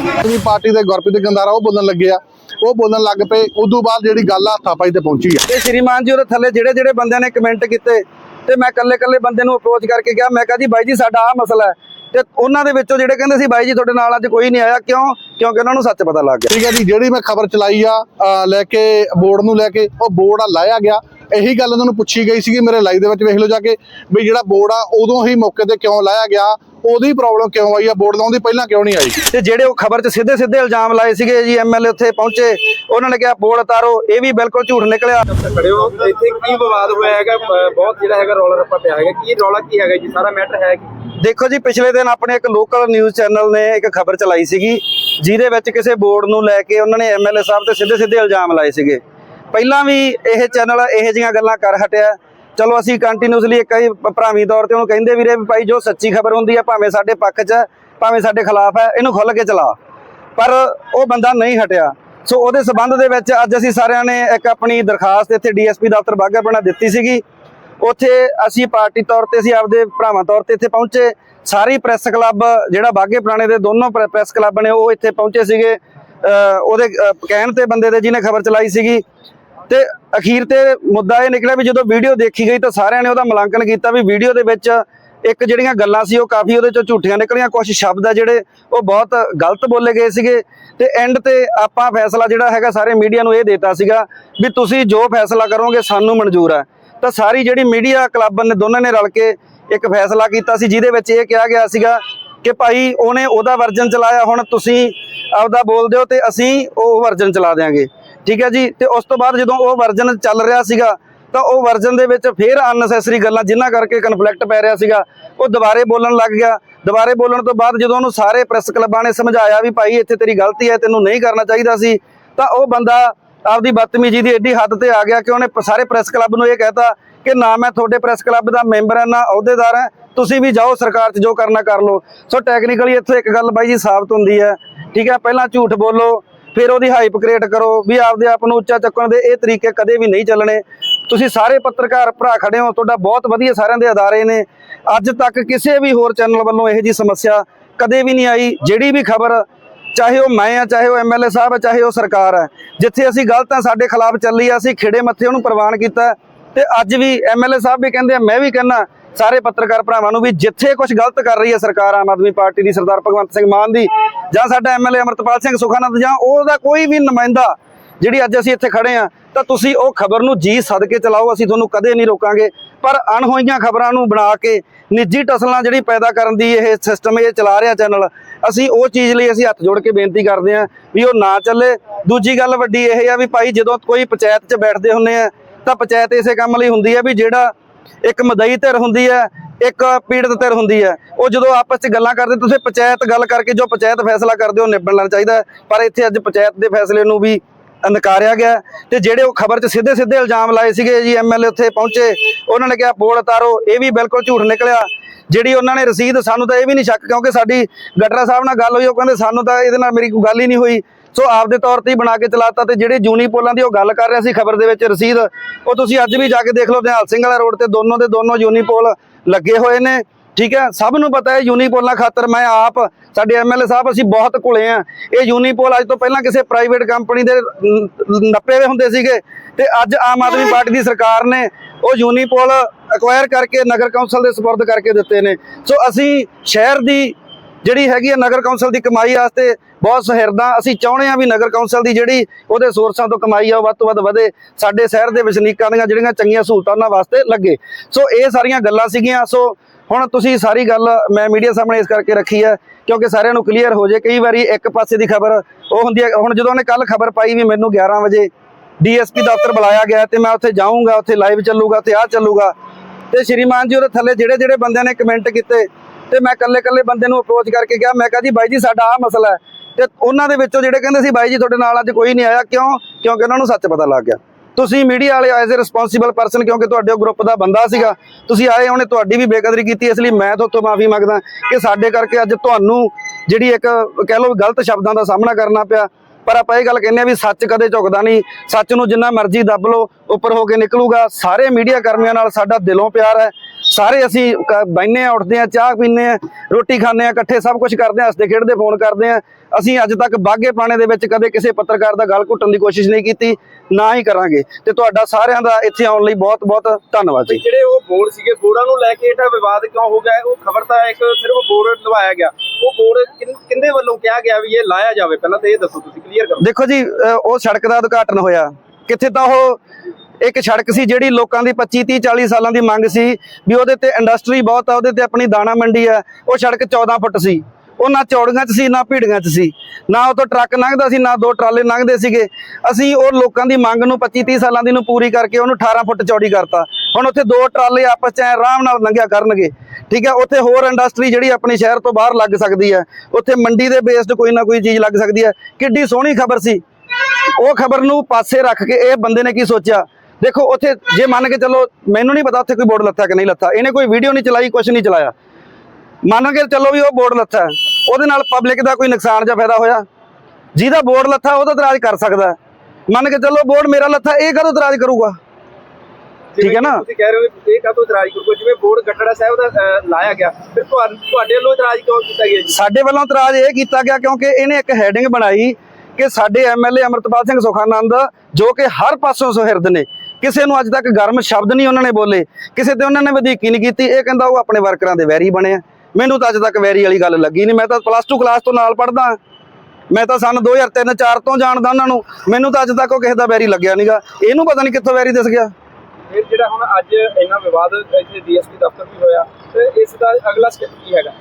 ਵੀ party ਦੇ ਗੁਰਪ੍ਰੀਤ ਗੰਦਾਰਾ ਉਹ ਬੋਲਣ ਲੱਗੇ ਆ। ਉਹ ਬੋਲਣ ਲੱਗ ਪਏ। ਉਦੋਂ ਬਾਅਦ ਜਿਹੜੀ ਗੱਲ ਹੱਥਾਪਾਈ ਤੇ ਪਹੁੰਚੀ ਆ। ਤੇ ਸ਼੍ਰੀਮਾਨ ਜੀ ਉਹਦੇ ਥੱਲੇ ਜਿਹੜੇ ਜਿਹੜੇ ਬੰਦਿਆਂ ਨੇ ਕਮੈਂਟ ਕੀਤੇ ਤੇ ਮੈਂ ਕੱਲੇ ਕੱਲੇ ਬੰਦੇ ਨੂੰ ਅਪਰੋਚ ਕਰਕੇ ਕਿਹਾ ਮੈਂ ਕਿਹਾ ਜੀ ਬਾਈ ਜੀ ਸਾਡਾ ਆਹ ਮਸਲਾ ਹੈ। ਤੇ ਉਹਨਾਂ ਦੇ ਵਿੱਚੋਂ ਜਿਹੜੇ ਕਹਿੰਦੇ ਸੀ ਬਾਈ ਜੀ ਤੁਹਾਡੇ ਨਾਲ ਅੱਜ ਕੋਈ ਨਹੀਂ ਆਇਆ ਕਿਉਂ? ਕਿਉਂਕਿ ਉਹਨਾਂ ਨੂੰ ਸੱਚ ਪਤਾ ਲੱਗ ਗਿਆ। ਠੀਕ ਹੈ ਜੀ ਜਿਹੜੀ ਮੈਂ ਖਬਰ ਚਲਾਈ ਆ ਲੈ ਕੇ ਬੋਰਡ ਨੂੰ ਲੈ ਕੇ ਉਹ ਬੋਰਡ ਆ ਲਾਇਆ ਗਿਆ। ਇਹੀ ਗੱਲ ਉਹਨਾਂ ਨੂੰ ਪੁੱਛੀ ਗਈ ਸੀਗੀ ਮੇਰੇ ਲਾਈਵ ਦੇ ਵਿੱਚ ਵੇਖ ਲਓ ਜਾ ਕੇ ਵੀ ਜਿਹੜਾ ਬੋਰਡ ਆ ਉਦੋਂ ਹੀ ਮੌਕੇ ਤੇ ਕਿਉਂ ਲਾਇਆ ਗਿਆ ਉਹਦੀ ਪ੍ਰੋਬਲਮ ਕਿਉਂ ਆਈ ਆ? ਬੋਰਡ ਲਾਉਣ ਪਹਿਲਾਂ ਕਿਉਂ ਨਹੀਂ ਆਈ? ਤੇ ਜਿਹੜੇ ਉਹ ਖਬਰ 'ਚ ਸਿੱਧੇ ਸਿੱਧੇ ਇਲਜ਼ਾਮ ਲਾਏ ਸੀਗੇ ਜੀ ਐਮਐਲਏ ਉੱਥੇ ਪਹੁੰਚੇ ਉਹਨਾਂ ਨੇ ਕਿਹਾ ਬੋਲ ਉਤਾਰੋ ਇਹ ਵੀ ਬਿਲਕੁਲ ਝੂਠ ਨਿਕਲਿਆ। ਖੜੇ ਹੋ ਇੱਥੇ ਕੀ ਵਿਵਾਦ ਹੋਇਆ ਹੈਗਾ? ਬ- ਬਹੁਤ ਜਿਹੜਾ ਹੈਗਾ ਰੌਲਾ ਰੱਪਾ ਪਿਆ ਹੈਗਾ। ਕੀ ਰੌਲਾ ਕੀ ਹੈਗਾ ਜੀ? ਸਾਰਾ ਮੈਟਰ ਹੈ ਕੀ? ਦੇਖੋ ਜੀ ਪਿਛਲੇ ਦਿਨ ਆਪਣੇ ਇੱਕ ਲੋਕਲ ਨਿਊਜ਼ ਚੈਨਲ ਨੇ ਇੱਕ ਖਬਰ ਚਲਾਈ ਸੀਗੀ ਜਿਹਦੇ ਵਿੱਚ ਕਿਸੇ ਬੋਰਡ ਨੂੰ ਲੈ ਕੇ ਉਹਨਾਂ ਨੇ ਐਮਐਲਏ ਸਾਹਿਬ ਤੇ ਸਿੱਧੇ ਸਿੱਧੇ ਇਲਜ਼ਾਮ ਲਾਏ ਸੀਗੇ। ਪਹਿਲਾਂ ਵੀ ਇਹ ਚੈਨਲ ਇਹੋ ਜਿਹੀਆਂ ਗੱਲਾਂ ਕਰ ਹਟਿਆ। ਚਲੋ ਅਸੀਂ ਕੰਟੀਨਿਊਸਲੀ ਇੱਕ ਹੀ ਭਰਾਵੀਂ ਤੌਰ ਤੇ ਉਹਨੂੰ ਕਹਿੰਦੇ ਵੀਰੇ ਵੀ ਭਾਈ ਜੋ ਸੱਚੀ ਖਬਰ ਹੁੰਦੀ ਹੈ ਭਾਵੇਂ ਸਾਡੇ ਪੱਖ 'ਚ ਹੈ, ਭਾਵੇਂ ਸਾਡੇ ਖਿਲਾਫ ਹੈ ਇਹਨੂੰ ਖੁੱਲ ਕੇ ਚਲਾ। ਪਰ ਉਹ ਬੰਦਾ ਨਹੀਂ ਹਟਿਆ। ਸੋ ਉਹਦੇ ਸਬੰਧ ਦੇ ਵਿੱਚ ਅੱਜ ਅਸੀਂ ਸਾਰਿਆਂ ਨੇ ਇੱਕ ਆਪਣੀ ਦਰਖਾਸਤ ਇੱਥੇ ਡੀਐਸਪੀ ਦਫ਼ਤਰ ਬਾਗਾ ਬਣਾ ਦਿੱਤੀ ਸੀਗੀ। ਉੱਥੇ ਅਸੀਂ ਪਾਰਟੀ ਤੌਰ ਤੇ ਅਸੀਂ ਆਪਦੇ ਭਰਾਵਾਂ ਤੌਰ ਤੇ ਇੱਥੇ ਪਹੁੰਚੇ। ਸਾਰੀ ਪ੍ਰੈਸ ਕਲੱਬ ਜਿਹੜਾ ਬਾਗੇ ਪੁਰਾਣੇ ਦੇ ਦੋਨੋਂ ਪ੍ਰੈ- ਪ੍ਰੈਸ ਕਲੱਬ ਨੇ ਉਹ ਇੱਥੇ ਪਹੁੰਚੇ ਸੀਗੇ। ਉਹਦੇ ਕਹਿਣ ਤੇ ਬੰਦੇ ਦੇ ਜਿਹਨੇ ਖਬਰ ਚਲਾਈ ਸੀਗੀ ਤੇ ਅਖੀਰ ਤੇ ਮੁੱਦਾ ਇਹ ਨਿਕਲਿਆ ਵੀ ਜਦੋਂ ਵੀਡੀਓ ਦੇਖੀ ਗਈ ਤਾਂ ਸਾਰਿਆਂ ਨੇ ਉਹਦਾ ਮੁਲਾਂਕਣ ਕੀਤਾ ਵੀ ਵੀਡੀਓ ਦੇ ਵਿੱਚ ਇੱਕ ਜਿਹੜੀਆਂ ਗੱਲਾਂ ਸੀ ਉਹ ਕਾਫੀ ਉਹਦੇ ਚੋਂ ਝੂਠੀਆਂ ਨਿਕਲੀਆਂ ਕੁਝ ਸ਼ਬਦ ਆ ਜਿਹੜੇ ਉਹ ਬਹੁਤ ਗਲਤ ਬੋਲੇ ਗਏ ਸੀਗੇ ਤੇ ਐਂਡ ਤੇ ਆਪਾਂ ਫੈਸਲਾ ਜਿਹੜਾ ਹੈਗਾ ਸਾਰੇ ਮੀਡੀਆ ਨੂੰ ਇਹ ਦੇਤਾ ਸੀਗਾ ਵੀ ਤੁਸੀਂ ਜੋ ਫੈਸਲਾ ਕਰੋਗੇ ਸਾਨੂੰ ਮਨਜ਼ੂਰ ਹੈ ਤਾਂ ਸਾਰੀ ਜਿਹੜੀ ਮੀਡੀਆ ਕਲੱਬ ਨੇ ਦੋਨਾਂ ਨੇ ਰਲ ਕੇ ਇੱਕ ਫੈਸਲਾ ਕੀਤਾ ਸੀ ਜਿਹਦੇ ਵਿੱਚ ਇਹ ਕਿਹਾ ਗਿਆ ਸੀਗਾ ਕਿ ਭਾਈ ਉਹਨੇ ਉਹਦਾ ਵਰਜਨ ਚਲਾਇਆ, ਹੁਣ ਤੁਸੀਂ ਆਪਦਾ ਬੋਲ ਦਿਓ ਤੇ ਅਸੀਂ ਉਹ ਵਰਜਨ ਚਲਾ ਦਿਆਂਗੇ। ਠੀਕ ਹੈ ਜੀ? ਤੇ ਉਸ ਤੋਂ ਬਾਅਦ ਜਦੋਂ ਉਹ ਵਰਜਨ ਚੱਲ ਰਿਹਾ ਸੀਗਾ, ਤਾਂ ਉਹ ਵਰਜਨ ਦੇ ਵਿੱਚ ਫੇਰ ਅਨਨੈਸੈਸਰੀ ਗੱਲਾਂ ਜਿਨ੍ਹਾਂ ਕਰਕੇ ਕਨਫਲਿਕਟ ਪੈ ਰਿਹਾ ਸੀਗਾ, ਉਹ ਦੁਬਾਰੇ ਬੋਲਣ ਲੱਗ ਗਿਆ। ਦੁਬਾਰੇ ਬੋਲਣ ਤੋਂ ਬਾਅਦ ਜਦੋਂ ਉਹਨੂੰ ਸਾਰੇ ਪ੍ਰੈਸ ਕਲੱਬਾਂ ਨੇ ਸਮਝਾਇਆ ਵੀ ਭਾਈ ਇੱਥੇ ਤੇਰੀ ਗਲਤੀ ਹੈ, ਤੈਨੂੰ ਨਹੀਂ ਕਰਨਾ ਚਾਹੀਦਾ ਸੀ, ਤਾਂ ਉਹ ਬੰਦਾ ਆਪਦੀ ਬਦਤਮੀਜ਼ੀ ਦੀ ਐਡੀ ਹੱਦ ਤੇ ਆ ਗਿਆ ਕਿ ਉਹਨੇ ਸਾਰੇ ਪ੍ਰੈਸ ਕਲੱਬ ਨੂੰ ਇਹ ਕਹਿਤਾ ਕਿ ਨਾ ਮੈਂ ਤੁਹਾਡੇ ਪ੍ਰੈਸ ਕਲੱਬ ਦਾ ਮੈਂਬਰ ਹਾਂ, ਨਾ ਅਹੁਦੇਦਾਰ ਹਾਂ, ਤੁਸੀਂ ਵੀ ਜਾਓ ਸਰਕਾਰ 'ਚ ਜੋ ਕਰਨਾ ਕਰ ਲਓ। ਸੋ ਟੈਕਨੀਕਲੀ ਇੱਥੇ ਇੱਕ ਗੱਲ ਬਾਈ ਜੀ ਸਾਬਤ ਹੁੰਦੀ ਹੈ, ਠੀਕ ਹੈ? ਪਹਿਲਾਂ ਝੂਠ ਬੋਲੋ ਫਿਰ ਉਹਦੀ ਹਾਈਪ ਕ੍ਰੀਏਟ ਕਰੋ ਵੀ ਆਪਦੇ ਆਪ ਨੂੰ ਉੱਚਾ ਚੱਕਣ ਦੇ ਇਹ ਤਰੀਕੇ ਕਦੇ ਵੀ ਨਹੀਂ ਚੱਲਣੇ। ਤੁਸੀਂ ਸਾਰੇ ਪੱਤਰਕਾਰ ਭਰਾ ਖੜੇ ਹੋ, ਤੁਹਾਡਾ ਬਹੁਤ ਵਧੀਆ ਸਾਰਿਆਂ ਦੇ ਅਦਾਰੇ ਨੇ। ਅੱਜ ਤੱਕ ਕਿਸੇ ਵੀ ਹੋਰ ਚੈਨਲ ਵੱਲੋਂ ਇਹੋ ਜੀ ਸਮੱਸਿਆ ਕਦੇ ਵੀ ਨਹੀਂ ਆਈ, ਜਿਹੜੀ ਵੀ ਖਬਰ ਚਾਹੇ ਉਹ ਮੈਂ ਆ, ਚਾਹੇ ਉਹ ਐਮਐਲਏ ਸਾਹਿਬ ਆ, ਚਾਹੇ ਉਹ ਸਰਕਾਰ ਹੈ ਜਿੱਥੇ ਅਸੀਂ ਗਲਤ ਆ ਸਾਡੇ ਖਿਲਾਫ ਚੱਲੀ ਆ, ਅਸੀਂ ਖਿੜੇ ਮੱਥੇ ਉਹਨੂੰ ਪ੍ਰਵਾਨ ਕੀਤਾ। ਤੇ ਅੱਜ ਵੀ ਐਮਐਲਏ ਸਾਹਿਬ ਵੀ ਕਹਿੰਦੇ ਆ, ਮੈਂ ਵੀ ਕਹਿੰਦਾ ਸਾਰੇ ਪੱਤਰਕਾਰ ਭਰਾਵਾਂ ਨੂੰ ਵੀ ਜਿੱਥੇ ਕੁਝ ਗਲਤ ਕਰ ਰਹੀ ਹੈ ਸਰਕਾਰ ਆਮ ਆਦਮੀ ਪਾਰਟੀ ਦੀ ਸਰਦਾਰ ਭਗਵੰਤ ਸਿੰਘ ਮਾਨ ਦੀ ਜਾਂ ਸਾਡਾ ਐਮਐਲਏ ਅਮਰਤਪਾਲ ਸਿੰਘ ਸੁਖਾਨੰਦ ਜਾਂ ਉਹਦਾ ਕੋਈ ਵੀ ਨੁਮਾਇੰਦਾ ਜਿਹੜੀ ਅੱਜ ਅਸੀਂ ਇੱਥੇ ਖੜੇ ਆ ਤਾਂ ਤੁਸੀਂ ਉਹ ਖਬਰ ਨੂੰ ਜੀ ਸਦਕੇ ਚਲਾਓ, ਅਸੀਂ ਤੁਹਾਨੂੰ ਕਦੇ ਨਹੀਂ ਰੋਕਾਂਗੇ। ਪਰ ਅਣਹੋਈਆਂ ਖਬਰਾਂ ਨੂੰ ਬਣਾ ਕੇ ਨਿੱਜੀ ਟਸਲਾਂ ਜਿਹੜੀ ਪੈਦਾ ਕਰਨ ਦੀ ਇਹ ਸਿਸਟਮ ਇਹ ਚਲਾ ਰਿਹਾ ਚੈਨਲ ਅਸੀਂ ਉਹ ਚੀਜ਼ ਲਈ ਅਸੀਂ ਹੱਥ ਜੋੜ ਕੇ ਬੇਨਤੀ ਕਰਦੇ ਹਾਂ ਵੀ ਉਹ ਨਾ ਚੱਲੇ। ਦੂਜੀ ਗੱਲ ਵੱਡੀ ਇਹ ਆ ਵੀ ਭਾਈ ਜਦੋਂ ਕੋਈ ਪੰਚਾਇਤ 'ਚ ਬੈਠਦੇ ਹੁੰਨੇ ਆ, ਤਾਂ ਪੰਚਾਇਤ ਇਸੇ ਕੰਮ ਲਈ ਹੁੰਦੀ ਹੈ ਵੀ ਜਿਹੜਾ ਇੱਕ ਮਦਈ ਧਿਰ ਹੁੰਦੀ ਹੈ, ਇੱਕ ਪੀੜਤ ਧਿਰ ਹੁੰਦੀ ਹੈ। ਉਹ ਜਦੋਂ ਆਪਸ 'ਚ ਗੱਲਾਂ ਕਰਦੇ, ਤੁਸੀਂ ਪੰਚਾਇਤ ਗੱਲ ਕਰਕੇ ਜੋ ਪੰਚਾਇਤ ਫੈਸਲਾ ਕਰਦੇ ਹੋ ਨਿਬੜਨਾ ਚਾਹੀਦਾ ਪਰ ਇੱਥੇ ਅੱਜ ਪੰਚਾਇਤ ਦੇ ਫੈਸਲੇ ਨੂੰ ਵੀ ਨਕਾਰਿਆ ਗਿਆ ਹੈ। ਤੇ ਜਿਹੜੇ ਉਹ ਖਬਰ 'ਚ ਸਿੱਧੇ ਸਿੱਧੇ ਇਲਜ਼ਾਮ ਲਾਏ ਸੀਗੇ, ਜੀ ਐਮਐਲਏ ਉੱਥੇ ਪਹੁੰਚੇ, ਉਹਨਾਂ ਨੇ ਕਿਹਾ ਬੋਲ ਉਤਾਰੋ। ਇਹ ਵੀ ਬਿਲਕੁਲ ਝੂਠ ਨਿਕਲਿਆ। ਜਿਹੜੀ ਉਹਨਾਂ ਨੇ ਰਸੀਦ, ਸਾਨੂੰ ਤਾਂ ਇਹ ਵੀ ਨਹੀਂ ਸ਼ੱਕ, ਕਿਉਂਕਿ ਸਾਡੀ ਗਟਰਾ ਸਾਹਿਬ ਨਾਲ ਗੱਲ ਹੋਈ, ਉਹ ਕਹਿੰਦੇ, ਸਾਨੂੰ ਤਾਂ ਇਹਦੇ ਨਾਲ ਮੇਰੀ ਕੋਈ ਗੱਲ ਹੀ ਨਹੀਂ ਹੋਈ। ਸੋ ਆਪਦੇ ਤੌਰ ਤੇ ਹੀ ਬਣਾ ਕੇ ਚਲਾਤਾ ਤੇ ਜਿਹੜੇ ਜੂਨੀ ਪੋਲਾਂ ਦੀ ਉਹ ਗੱਲ ਕਰ ਰਿਹਾ ਸੀ ਖਬਰ ਦੇ ਵਿੱਚ ਰਸੀਦ ਉਹ ਤੁਸੀਂ ਅੱਜ ਵੀ ਜਾ ਕੇ ਦੇਖ ਲਓ ਨਿਹਾਲ ਸਿੰਘ ਵਾਲਾ ਰੋਡ ਤੇ ਦੋਨੋਂ ਦੇ ਦੋਨੋਂ ਯੂਨੀ ਪੋਲ ਲੱਗੇ ਹੋਏ ਨੇ ਠੀਕ ਹੈ? ਸਭ ਨੂੰ ਪਤਾ ਹੈ ਯੂਨੀ ਪੋਲਾਂ ਖਾਤਰ ਮੈਂ ਆਪ ਸਾਡੇ ਐਮਐਲਏ ਸਾਹਿਬ ਅਸੀਂ ਬਹੁਤ ਘੁਲੇ ਆ ਇਹ ਯੂਨੀ ਪੋਲ ਅੱਜ ਤੋਂ ਪਹਿਲਾਂ ਕਿਸੇ ਪ੍ਰਾਈਵੇਟ ਕੰਪਨੀ ਦੇ ਨੱਪੇ ਹੋਏ ਹੁੰਦੇ ਸੀਗੇ ਤੇ ਅੱਜ ਆਮ ਆਦਮੀ ਪਾਰਟੀ ਦੀ ਸਰਕਾਰ ਨੇ ਉਹ ਯੂਨੀ ਪੋਲ ਅਕਵਾਇਰ ਕਰਕੇ ਨਗਰ ਕੌਂਸਲ ਦੇ ਸਪੁਰਦ ਕਰਕੇ ਦਿੱਤੇ ਨੇ। ਸੋ ਅਸੀਂ ਸ਼ਹਿਰ ਦੀ ਜਿਹੜੀ ਹੈਗੀ ਹੈ ਨਗਰ ਕੌਂਸਲ ਦੀ ਕਮਾਈ ਵਾਸਤੇ ਬਹੁਤ ਸਹਿਰਦਾ। ਅਸੀਂ ਚਾਹੁੰਦੇ ਹਾਂ ਵੀ ਨਗਰ ਕੌਂਸਲ ਦੀ ਜਿਹੜੀ ਉਹਦੇ ਸੋਰਸਾਂ ਤੋਂ ਕਮਾਈ ਆ, ਉਹ ਵੱਧ ਤੋਂ ਵੱਧ ਵਧੇ। ਸਾਡੇ ਸ਼ਹਿਰ ਦੇ ਵਸਨੀਕਾਂ ਦੀਆਂ ਜਿਹੜੀਆਂ ਚੰਗੀਆਂ ਸਹੂਲਤਾਂ ਉਹਨਾਂ ਵਾਸਤੇ ਲੱਗੇ। ਸੋ ਇਹ ਸਾਰੀਆਂ ਗੱਲਾਂ ਸੀਗੀਆਂ। ਸੋ ਹੁਣ ਤੁਸੀਂ ਸਾਰੀ ਗੱਲ ਮੈਂ ਮੀਡੀਆ ਸਾਹਮਣੇ ਇਸ ਕਰਕੇ ਰੱਖੀ ਹੈ, ਕਿਉਂਕਿ ਸਾਰਿਆਂ ਨੂੰ ਕਲੀਅਰ ਹੋ ਜੇ। ਕਈ ਵਾਰੀ ਇੱਕ ਪਾਸੇ ਦੀ ਖਬਰ ਉਹ ਹੁੰਦੀ ਹੈ। ਹੁਣ ਜਦੋਂ ਉਹਨੇ ਕੱਲ ਖਬਰ ਪਾਈ ਵੀ ਮੈਨੂੰ 11 ਵਜੇ ਡੀਐਸਪੀ ਦਫ਼ਤਰ ਬੁਲਾਇਆ ਗਿਆ ਤੇ ਮੈਂ ਉੱਥੇ ਜਾਊਂਗਾ, ਉੱਥੇ ਲਾਈਵ ਚੱਲੂਗਾ ਤੇ ਆਹ ਚੱਲੂਗਾ। ਤੇ ਸ਼੍ਰੀਮਾਨ ਜੀ ਉਹਦੇ ਥੱਲੇ ਜਿਹੜੇ ਜਿਹੜੇ ਬੰਦਿਆਂ ਨੇ ਕਮੈਂਟ ਕੀਤੇ ਤੇ ਮੈਂ ਕੱਲੇ ਕੱਲੇ ਬੰਦੇ ਨੂੰ ਅਪਰੋਚ ਕਰਕੇ ਕਿਹਾ। ਮੈਂ ਕਿਹਾ ਜੀ ਬਾਈ ਜੀ, ਸਾਡਾ ਆਹ ਮਸਲਾ ਹੈ। ਤੇ ਉਹਨਾਂ ਦੇ ਵਿੱਚੋਂ ਜਿਹੜੇ ਕਹਿੰਦੇ ਸੀ, ਬਾਈ ਜੀ, ਤੁਹਾਡੇ ਨਾਲ ਅੱਜ ਕੋਈ ਨਹੀਂ ਆਇਆ। ਕਿਉਂ? ਕਿਉਂਕਿ ਉਹਨਾਂ ਨੂੰ ਸੱਚ ਪਤਾ ਲੱਗ ਗਿਆ। ਤੁਸੀਂ ਮੀਡੀਆ ਵਾਲੇ ਐਜ਼ ਅ ਰਿਸਪੌਂਸਿਬਲ ਪਰਸਨ ਕਿਉਂਕਿ ਤੁਹਾਡੇ ਉਹ ਗਰੁੱਪ ਦਾ ਬੰਦਾ ਸੀਗਾ। ਤੁਸੀਂ ਆਏ, ਉਹਨੇ ਤੁਹਾਡੀ ਵੀ ਬੇਕਦਰੀ ਕੀਤੀ, ਇਸ ਲਈ ਮੈਂ ਤੁਹਾਤੋਂ ਮਾਫੀ ਮੰਗਦਾ ਕਿ ਸਾਡੇ ਕਰਕੇ ਅੱਜ ਤੁਹਾਨੂੰ ਜਿਹੜੀ ਇੱਕ ਕਹਿ ਲਓ ਗਲਤ ਸ਼ਬਦਾਂ ਦਾ ਸਾਹਮਣਾ ਕਰਨਾ ਪਿਆ। ਪਰ ਆਪਾਂ ਇਹ ਗੱਲ ਕਹਿੰਦੇ ਆ ਵੀ ਸੱਚ ਕਦੇ ਝੁਕਦਾ ਨਹੀਂ। ਸੱਚ ਨੂੰ ਜਿੰਨਾ ਮਰਜ਼ੀ ਦੱਬ ਲਓ, ਉੱਪਰ ਹੋ ਕੇ ਨਿਕਲੂਗਾ। ਸਾਰੇ ਮੀਡੀਆ ਕਰਮੀਆਂ ਨਾਲ ਸਾਡਾ ਦਿਲੋਂ ਪਿਆਰ ਹੈ। ਸਾਰੇ ਅਸੀਂ ਬਹਿੰਦੇ ਆ ਉੱਠਦੇ ਆ ਚਾਹ ਪੀਂਦੇ ਆ ਰੋਟੀ ਖਾਂਦੇ ਆ ਇਕੱਠੇ ਸਭ ਕੁਝ ਕਰਦੇ ਆ ਹੱਸਦੇ ਖੇਡਦੇ ਫੋਨ ਕਰਦੇ ਆ ਅਸੀਂ ਅੱਜ ਤੱਕ ਬਾਗੇ ਪਾਣੇ ਦੇ ਵਿੱਚ ਕਦੇ ਕਿਸੇ ਪੱਤਰਕਾਰ ਦਾ ਗਲ ਘੁੱਟਣ ਦੀ ਕੋਸ਼ਿਸ਼ ਨਹੀਂ ਕੀਤੀ ਨਾ ਹੀ ਕਰਾਂਗੇ। ਤੇ ਤੁਹਾਡਾ ਸਾਰਿਆਂ ਦਾ ਇੱਥੇ ਆਉਣ ਲਈ ਬਹੁਤ ਬਹੁਤ ਧੰਨਵਾਦ ਜੀ। ਜਿਹੜੇ ਉਹ ਬੋਰਡ ਸੀਗੇ ਬੋਰਡਾਂ ਨੂੰ ਲੈ ਕੇ ਇਹਦਾ ਵਿਵਾਦ ਕਿਉਂ ਹੋ ਗਿਆ? ਉਹ ਖਬਰ ਤਾਂ ਇੱਕ ਸਿਰਫ ਬੋਰਡ ਲਵਾਇਆ ਗਿਆ। ਉਹ ਬੋਰਡ ਕਿੰਦੇ ਵੱਲੋਂ ਕਿਹਾ ਗਿਆ ਵੀ ਇਹ ਲਾਇਆ ਜਾਵੇ? ਪਹਿਲਾਂ ਤਾਂ ਇਹ ਦੱਸੋ ਤੁਸੀਂ ਕਲੀਅਰ ਕਰੋ। ਦੇਖੋ ਜੀ ਉਹ ਸੜਕ ਦਾ ਉਦਘਾਟਨ ਹੋਇਆ। ਕਿੱਥੇ ਤਾਂ ਉਹ ਇੱਕ ਸੜਕ ਸੀ ਜਿਹੜੀ ਲੋਕਾਂ ਦੀ 25 30 40 ਸਾਲਾਂ ਦੀ ਮੰਗ ਸੀ ਵੀ ਉਹਦੇ ਤੇ ਇੰਡਸਟਰੀ ਬਹੁਤ ਆ, ਉਹਦੇ ਤੇ ਆਪਣੀ ਦਾਣਾ ਮੰਡੀ ਆ, ਉਹ ਸੜਕ 14 ਫੁੱਟ ਸੀ। ਉਹ ਨਾ ਚੌੜੀਆਂ 'ਚ ਸੀ, ਨਾ ਭੀੜੀਆਂ 'ਚ ਸੀ। ਨਾ ਉਹ ਤੋਂ ਟਰੱਕ ਲੰਘਦਾ ਸੀ, ਨਾ ਦੋ ਟਰਾਲੇ ਲੰਘਦੇ ਸੀਗੇ। ਅਸੀਂ ਉਹ ਲੋਕਾਂ ਦੀ ਮੰਗ ਨੂੰ 25 30 ਸਾਲਾਂ ਦੀ ਨੂੰ ਪੂਰੀ ਕਰਕੇ ਉਹਨੂੰ 18 ਫੁੱਟ ਚੌੜੀ ਕਰਤਾ। ਹੁਣ ਉੱਥੇ ਦੋ ਟਰਾਲੇ ਆਪਸ 'ਚ ਆਰਾਮ ਨਾਲ ਲੰਘਿਆ ਕਰਨਗੇ। ਠੀਕ ਹੈ ਉੱਥੇ ਹੋਰ ਇੰਡਸਟਰੀ ਜਿਹੜੀ ਆਪਣੇ ਸ਼ਹਿਰ ਤੋਂ ਬਾਹਰ ਲੱਗ ਸਕਦੀ ਹੈ ਉੱਥੇ ਮੰਡੀ ਦੇ ਬੇਸਡ ਕੋਈ ਨਾ ਕੋਈ ਚੀਜ਼ ਲੱਗ ਸਕਦੀ ਹੈ ਕਿੱਡੀ ਸੋਹਣੀ ਖਬਰ ਸੀ। ਉਹ ਖਬਰ ਨੂੰ ਪਾਸੇ ਰੱਖ ਕੇ ਇਹ ਬੰਦੇ ਨੇ ਕੀ ਸੋਚਿਆ? ਦੇਖੋ ਉੱਥੇ ਜੇ ਮੰਨ ਕੇ ਚੱਲੋ ਮੈਨੂੰ ਨਹੀਂ ਪਤਾ ਉੱਥੇ ਕੋਈ ਬੋਰਡ ਲੱਥਾ ਕਿ ਨਹੀਂ ਲੱਥਾ ਇਹਨੇ ਕੋਈ ਵੀਡੀਓ ਨਹੀਂ ਚਲਾਈ ਕੁਝ ਨਹੀਂ ਚਲਾਇਆ ਮੰਨ ਕੇ ਚੱਲੋ ਵੀ ਉਹ ਬੋਰਡ ਲੱਥਾ। ਉਹਦੇ ਨਾਲ ਪਬਲਿਕ ਦਾ ਕੋਈ ਨੁਕਸਾਨ ਜਾਂ ਫਾਇਦਾ ਹੋਇਆ ਜਿਹਦਾ ਬੋਰਡ ਲੱਥਾ ਉਹ ਤਾਂ ਇਤਰਾਜ਼ ਕਰ ਸਕਦਾ। ਮੰਨ ਕੇ ਚੱਲੋ ਬੋਰਡ ਮੇਰਾ ਲੱਥਾ ਇਹ ਕਦੋਂ ਇਤਰਾਜ਼ ਕਰੂਗਾ ਠੀਕ ਹੈ ਨਾ? ਤੁਸੀਂ ਕਹਿ ਰਹੇ ਹੋ ਇਹ ਕਾਹਤੋਂ ਇਤਰਾਜ਼ ਕਰੂਗਾ ਜਿਵੇਂ ਬੋਰਡ ਗੱਟੜਾ ਸਾਹਿਬ ਦਾ ਲਾਇਆ ਗਿਆ ਫਿਰ ਤੁਹਾਡੇ ਵੱਲੋਂ ਇਤਰਾਜ਼ ਕਿਉਂ ਕੀਤਾ ਗਿਆ ਜੀ ਸਾਡੇ ਵੱਲੋਂ ਇਤਰਾਜ਼ ਇਹ ਕੀਤਾ ਗਿਆ ਕਿਉਂਕਿ ਇਹਨੇ ਇੱਕ ਹੈਡਿੰਗ ਬਣਾਈ ਕਿ ਸਾਡੇ ਐਮਐਲਏ ਅਮਰਤਪਾਲ ਸਿੰਘ ਸੁਖਾਨੰਦ ਜੋ ਕਿ ਹਰ ਪਾਸੋਂ ਸੁਹਿਰਦ ਨੇ ਕਿਸੇ ਨੂੰ ਅੱਜ ਤੱਕ ਗਰਮ ਸ਼ਬਦ ਨਹੀਂ ਉਹਨਾਂ ਨੇ ਬੋਲੇ ਕਿਸੇ ਤੇ ਉਹਨਾਂ ਨੇ ਵਧੀਕੀ ਨਹੀਂ ਕੀਤੀ ਇਹ ਕਹਿੰਦਾ ਉਹ ਆਪਣੇ ਵਰਕਰਾਂ ਦੇ ਵੈਰੀ ਬਣੇ ਆ। ਮੈਨੂੰ ਤਾਂ ਅੱਜ ਤੱਕ ਵੈਰੀ ਵਾਲੀ ਗੱਲ ਲੱਗੀ ਨਹੀਂ ਮੈਂ ਤਾਂ ਪਲੱਸ 2 ਕਲਾਸ ਤੋਂ ਨਾਲ ਪੜਦਾ ਮੈਂ ਤਾਂ ਸਨ 2003 4 ਤੋਂ ਜਾਣਦਾ ਉਹਨਾਂ ਨੂੰ। ਮੈਨੂੰ ਤਾਂ ਅੱਜ ਤੱਕ ਉਹ ਕਿਸੇ ਦਾ ਵੈਰੀ ਲੱਗਿਆ ਨਹੀਂਗਾ ਇਹਨੂੰ ਪਤਾ ਨਹੀਂ ਕਿੱਥੋਂ ਵੈਰੀ ਦਿਸ ਗਿਆ। ਫਿਰ ਜਿਹੜਾ ਹੁਣ ਅੱਜ ਇੰਨਾ ਵਿਵਾਦ ਇੱਥੇ ਡੀਐਸਪੀ ਦਫ਼ਤਰ ਵੀ ਹੋਇਆ ਤੇ ਇਸ ਦਾ ਅਗਲਾ ਸਟੈਪ ਕੀ ਹੈਗਾ?